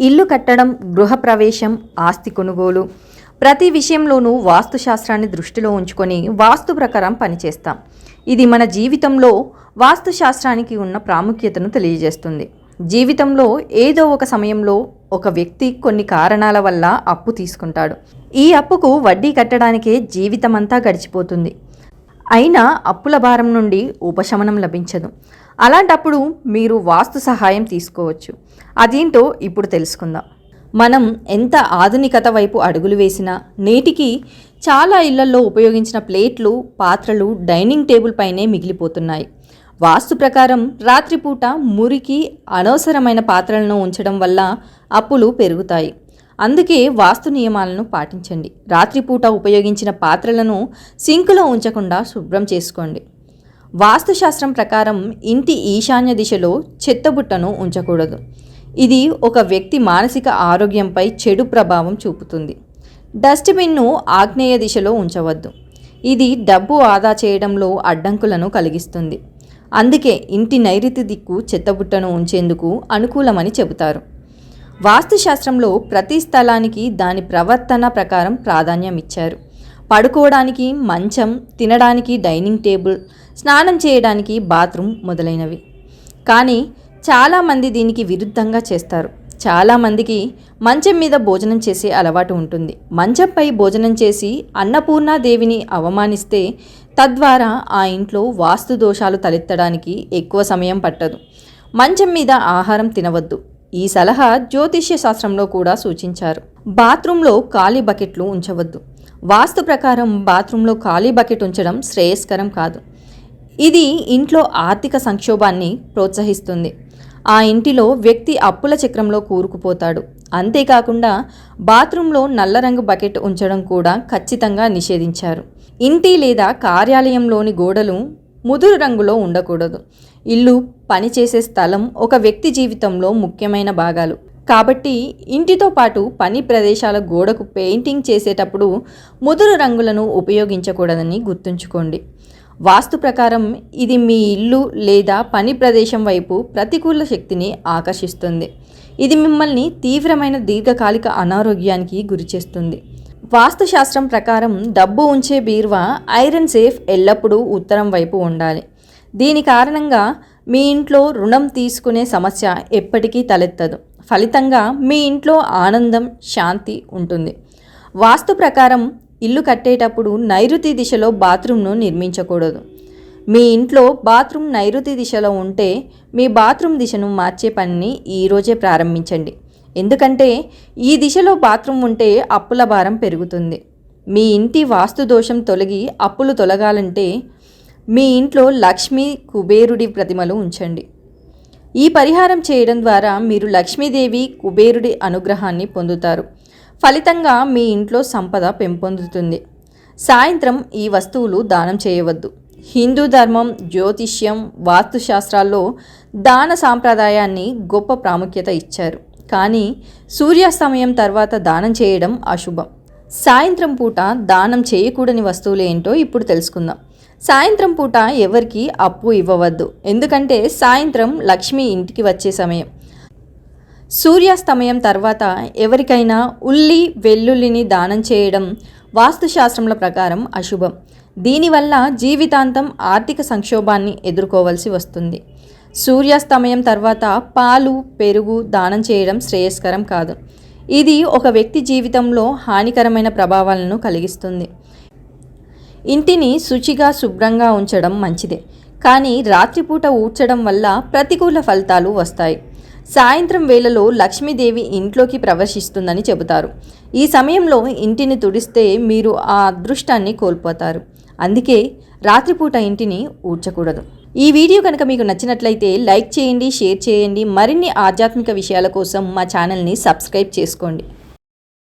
ఇల్లు కట్టడం గృహప్రవేశం ఆస్తి కొనుగోలు. ప్రతి విషయంలోనూ వాస్తుశాస్త్రాన్ని దృష్టిలో ఉంచుకొని వాస్తు ప్రకారం పనిచేస్తాం. ఇది మన జీవితంలో వాస్తుశాస్త్రానికి ఉన్న ప్రాముఖ్యతను తెలియజేస్తుంది. జీవితంలో ఏదో ఒక సమయంలో ఒక వ్యక్తి కొన్ని కారణాల వల్ల అప్పు తీసుకుంటాడు. ఈ అప్పుకు వడ్డీ కట్టడానికే జీవితమంతా గడిచిపోతుంది. అయినా అప్పుల భారం నుండి ఉపశమనం లభించదు. అలాంటప్పుడు మీరు వాస్తు సహాయం తీసుకోవచ్చు. అదేంటో ఇప్పుడు తెలుసుకుందాం. మనం ఎంత ఆధునికత వైపు అడుగులు వేసినా నేటికి చాలా ఇళ్ళలో ఉపయోగించిన ప్లేట్లు పాత్రలు డైనింగ్ టేబుల్ పైనే మిగిలిపోతున్నాయి. వాస్తు ప్రకారం రాత్రిపూట మురికి అనవసరమైన పాత్రలను ఉంచడం వల్ల అప్పులు పెరుగుతాయి. అందుకే వాస్తు నియమాలను పాటించండి. రాత్రిపూట ఉపయోగించిన పాత్రలను సింకులో ఉంచకుండా శుభ్రం చేసుకోండి. వాస్తుశాస్త్రం ప్రకారం ఇంటి ఈశాన్య దిశలో చెత్తబుట్టను ఉంచకూడదు. ఇది ఒక వ్యక్తి మానసిక ఆరోగ్యంపై చెడు ప్రభావం చూపుతుంది. డస్ట్బిన్ను ఆగ్నేయ దిశలో ఉంచవద్దు. ఇది డబ్బు ఆదా చేయడంలో అడ్డంకులను కలిగిస్తుంది. అందుకే ఇంటి నైరుతి దిక్కు చెత్తబుట్టను ఉంచేందుకు అనుకూలమని చెబుతారు. వాస్తుశాస్త్రంలో ప్రతి స్థలానికి దాని ప్రవర్తన ప్రకారం ప్రాధాన్యం ఇచ్చారు పడుకోవడానికి మంచం తినడానికి డైనింగ్ టేబుల్ స్నానం చేయడానికి బాత్రూమ్ మొదలైనవి. కానీ చాలామంది దీనికి విరుద్ధంగా చేస్తారు. చాలామందికి మంచం మీద భోజనం చేసే అలవాటు ఉంటుంది. మంచంపై భోజనం చేసి అన్నపూర్ణాదేవిని అవమానిస్తే తద్వారా ఆ ఇంట్లో వాస్తు దోషాలు తలెత్తడానికి ఎక్కువ సమయం పట్టదు. మంచం మీద ఆహారం తినవద్దు. ఈ సలహా జ్యోతిష్య శాస్త్రంలో కూడా సూచించారు. బాత్రూంలో ఖాళీ బకెట్లు ఉంచవద్దు. వాస్తు ప్రకారం బాత్రూంలో ఖాళీ బకెట్ ఉంచడం శ్రేయస్కరం కాదు. ఇది ఇంట్లో ఆర్థిక సంక్షోభాన్ని ప్రోత్సహిస్తుంది. ఆ ఇంటిలో వ్యక్తి అప్పుల చక్రంలో కూరుకుపోతాడు. అంతేకాకుండా బాత్రూంలో నల్ల రంగు బకెట్ ఉంచడం కూడా ఖచ్చితంగా నిషేధించారు. ఇంటి లేదా కార్యాలయంలోని గోడలు ముదురు రంగులో ఉండకూడదు. ఇల్లు పనిచేసే స్థలం ఒక వ్యక్తి జీవితంలో ముఖ్యమైన భాగాలు. కాబట్టి ఇంటితో పాటు పని ప్రదేశాల గోడకు పెయింటింగ్ చేసేటప్పుడు ముదురు రంగులను ఉపయోగించకూడదని గుర్తుంచుకోండి. వాస్తు ప్రకారం ఇది మీ ఇల్లు లేదా పని ప్రదేశం వైపు ప్రతికూల శక్తిని ఆకర్షిస్తుంది. ఇది మిమ్మల్ని తీవ్రమైన దీర్ఘకాలిక అనారోగ్యానికి గురిచేస్తుంది. వాస్తుశాస్త్రం ప్రకారం డబ్బు ఉంచే బీరువా ఐరన్ సేఫ్ ఎల్లప్పుడూ ఉత్తరం వైపు ఉండాలి. దీని కారణంగా మీ ఇంట్లో రుణం తీసుకునే సమస్య ఎప్పటికీ తలెత్తదు. ఫలితంగా మీ ఇంట్లో ఆనందం శాంతి ఉంటుంది. వాస్తు ప్రకారం ఇల్లు కట్టేటప్పుడు నైరుతి దిశలో బాత్రూంను నిర్మించకూడదు. మీ ఇంట్లో బాత్రూమ్ నైరుతి దిశలో ఉంటే మీ బాత్రూమ్ దిశను మార్చే పనిని ఈరోజే ప్రారంభించండి. ఎందుకంటే ఈ దిశలో బాత్రూమ్ ఉంటే అప్పుల భారం పెరుగుతుంది. మీ ఇంటి వాస్తు దోషం తొలగి అప్పులు తొలగాలంటే మీ ఇంట్లో లక్ష్మీ కుబేరుడి ప్రతిమలు ఉంచండి. ఈ పరిహారం చేయడం ద్వారా మీరు లక్ష్మీదేవి కుబేరుడి అనుగ్రహాన్ని పొందుతారు. ఫలితంగా మీ ఇంట్లో సంపద పెంపొందుతుంది. సాయంత్రం ఈ వస్తువులు దానం చేయవద్దు. హిందూ ధర్మం జ్యోతిష్యం వాస్తుశాస్త్రాల్లో దాన సాంప్రదాయాన్ని గొప్ప ప్రాముఖ్యత ఇచ్చారు. కానీ సూర్యాస్తమయం తర్వాత దానం చేయడం అశుభం. సాయంత్రం పూట దానం చేయకూడని వస్తువులు ఏంటో ఇప్పుడు తెలుసుకుందాం. సాయంత్రం పూట ఎవరికి అప్పు ఇవ్వవద్దు. ఎందుకంటే సాయంత్రం లక్ష్మి ఇంటికి వచ్చే సమయం. సూర్యాస్తమయం తర్వాత ఎవరికైనా ఉల్లి వెల్లుల్లిని దానం చేయడం వాస్తుశాస్త్రముల ప్రకారం అశుభం. దీనివల్ల జీవితాంతం ఆర్థిక సంక్షోభాన్ని ఎదుర్కోవలసి వస్తుంది. సూర్యాస్తమయం తర్వాత పాలు పెరుగు దానం చేయడం శ్రేయస్కరం కాదు. ఇది ఒక వ్యక్తి జీవితంలో హానికరమైన ప్రభావాలను కలిగిస్తుంది. ఇంటిని శుచిగా శుభ్రంగా ఉంచడం మంచిదే. కానీ రాత్రిపూట ఊడ్చడం వల్ల ప్రతికూల ఫలితాలు వస్తాయి. సాయంత్రం వేళలో లక్ష్మీదేవి ఇంట్లోకి ప్రవేశిస్తుందని చెబుతారు. ఈ సమయంలో ఇంటిని తుడిస్తే మీరు ఆ అదృష్టాన్ని కోల్పోతారు. అందుకే రాత్రిపూట ఇంటిని ఊడ్చకూడదు. ఈ వీడియో కనుక మీకు నచ్చినట్లయితే లైక్ చేయండి షేర్ చేయండి. మరిన్ని ఆధ్యాత్మిక విషయాల కోసం మా ఛానల్ని సబ్స్క్రైబ్ చేసుకోండి.